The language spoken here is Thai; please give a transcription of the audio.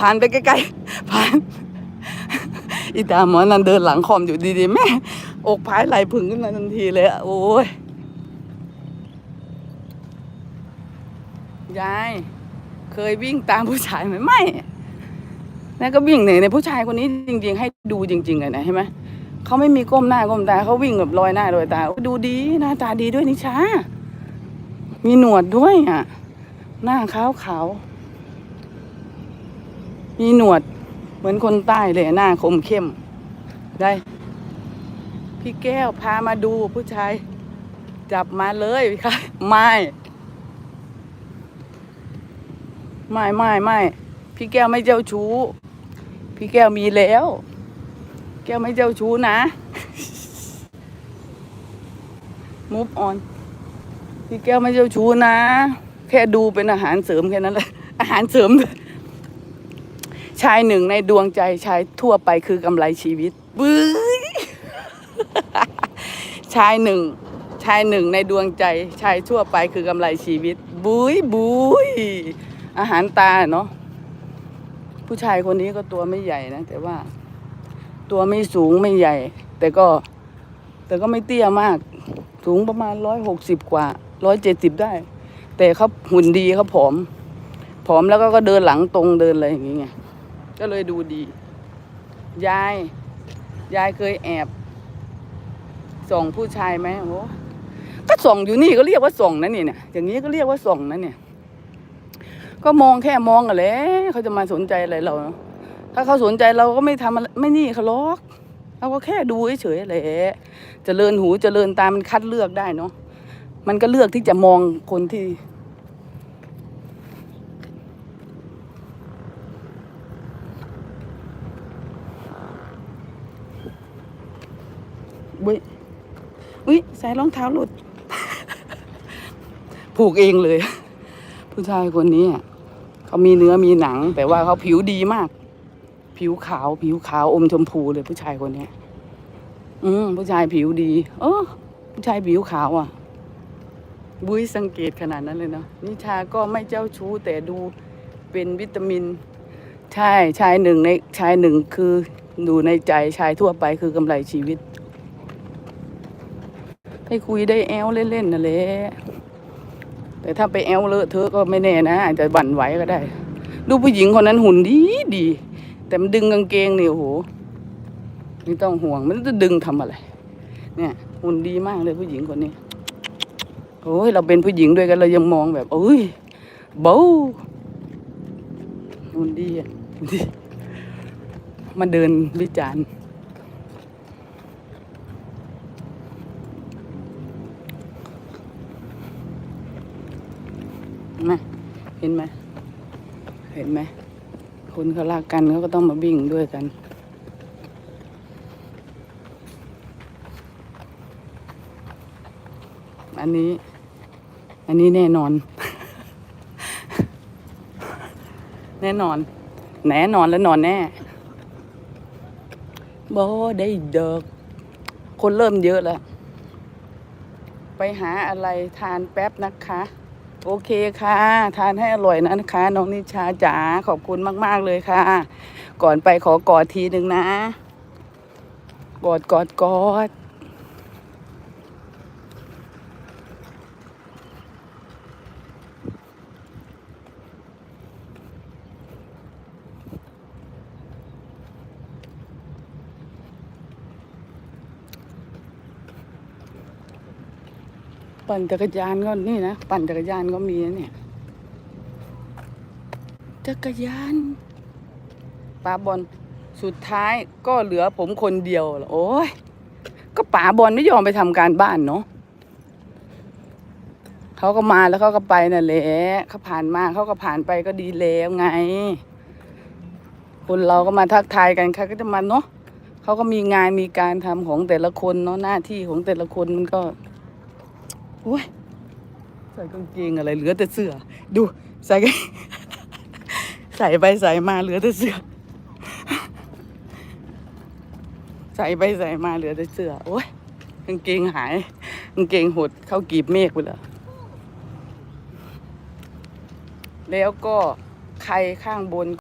ผ่านไปใกล้ๆผ่านอีตาหมอนันเดินหลังคอมอยู่ดีๆ แม่อกพายไหลผึ่งขึ้นมาทันทีเลยอะโอ้ยยาย เคยวิ่งตามผู้ชายไหมไม่นั่นก็วิ่งเนี่ยในผู้ชายคนนี้จริง ๆ ให้ดูจริงๆเลยนะเห็นไหมเขาไม่มีก้มหน้าก้มตาเขาวิ่งแบบลอยหน้าลอยตาดูดีหน้าตาดีด้วยนิชามีหนวดด้วยอะ หน้าขาวขาวๆ มีหนวดเหมือนคนใต้เลยหน้าคมเข้ม ได้ พี่แก้วพามาดูผู้ชาย จับมาเลยค่ะ ไม่ ไม่ไม่ไม่พี่แก้วไม่เจ้าชู้ พี่แก้วมีแล้ว แก้วไม่เจ้าชู้นะมุฟออนพี่แก้วไม่เจ้าชู้นะ แค่ดูเป็นอาหารเสริมแค่นั้นแหละอาหารเสริม ชายหนึ่งในดวงใจชายทั่วไปคือกำไรชีวิตบื้อชายหนึ่งชายหนึ่งในดวงใจชายทั่วไปคือกำไรชีวิต บุยบุยอาหารตาเนาะผู้ชายคนนี้ก็ตัวไม่ใหญ่นะแต่ว่า ตัวไม่สูงไม่ใหญ่ แต่ก็ แต่ก็ไม่เตี้ยมาก สูงประมาณร้อยหกสิบกว่าร้อยเจ็ดสิบได้ แต่เขาหุ่นดีเขาผอมผอมแล้วก็ก็เดินหลังตรงเดินอะไรอย่างเงี้ย ก็เลยดูดี ยาย ยายเคยแอบส่องผู้ชายไหมโอ้ก็ส่องอยู่นี่ก็เรียกว่าส่องนะนี่เนี่ยอย่างนี้ก็เรียกว่าส่องนะเนี่ย ก็มองแค่มองกันแหละเขาจะมาสนใจอะไรเรา ถ้าเขาสนใจเราก็ไม่ทำอะไรไม่นี่เขาหรอกเราก็แค่ดูเฉยๆแหละเจริญหูเจริญตามันคัดเลือกได้เนาะมันก็เลือกที่จะมองคนที่ อุ้ยอุ้ยใส่รองเท้าหลุด ผูกเองเลย ผู้ชายคนนี้เขามีเนื้อมีหนัง แต่ว่าเขาผิวดีมาก ผิวขาว ผิวขาวอมชมพูเลยผู้ชายคนนี้อืมผู้ชายผิวดี เออผู้ชายผิวขาวอะ บุ้ยสังเกตขนาดนั้นเลยเนาะนิชาก็ไม่เจ้าชู้แต่ดูเป็นวิตามิน ใช่ชายหนึ่งในชายหนึ่งคือดูในใจชายทั่วไปคือกำไรชีวิต ให้คุยได้แอลเล่นๆนั่นแหละแต่ถ้าไปแอลเลอะเธอะก็ไม่แน่นะอาจจะบั่นไหวก็ได้ ดูผู้หญิงคนนั้นหุ่นดีดี แต่มันดึงกางเกงเนี่ยโอ้โหไม่ต้องห่วงมันจะดึงทำอะไร เนี่ยหุ่นดีมากเลยผู้หญิงคนนี้โอ้ยเราเป็นผู้หญิงด้วยกันเรายังมองแบบเอ้ยเบ้าหุ่นดีอะดีมาเดินวิจารณ์ นไหมเห็นไหมเห็นไหมคนเขารักกันเขาก็ต้องมาวิ่งด้วยกัน อันนี้ อันนี้แน่นอน แน่นอน แน่นอนและนอนแน่บอได้เดอกคนเริ่มเยอะแล้ว ไปหาอะไรทานแป๊บนะคะ โอเคค่ะ ทานให้อร่อยนะคะ น้องนิชาจ๋าขอบคุณมาก ๆ เลยค่ะ ก่อนไปขอกอดทีหนึ่งนะ กอดกอดกอด ปั่นจักรยานก็นี่นะ ปั่นจักรยานก็มีนะเนี่ย จักรยานป้าบอลสุดท้ายก็เหลือผมคนเดียว โอ้ย ก็ป๋าบอลไม่ยอมไปทำการบ้านเนาะเขาก็มาแล้วเขาก็ไปนั่นแหละเขาผ่านมาเขาก็ผ่านไปก็ดีแล้วไง คนเราก็มาทักทายกันใครก็จะมาเนาะเขาก็มีงานมีการทำของแต่ละคนเนาะหน้าที่ของแต่ละคนมันก็ โอ้ยใส่กางเกงอะไรเหลือแต่เสื้อดูใส่ใส่ไปใส่มาเหลือแต่เสื้อใส่ไปใส่มาเหลือแต่เสื้อโอ้ยกางเกงหายกางเกงหดเข้ากีบเมฆไปแล้วแล้วก็ใครข้างบน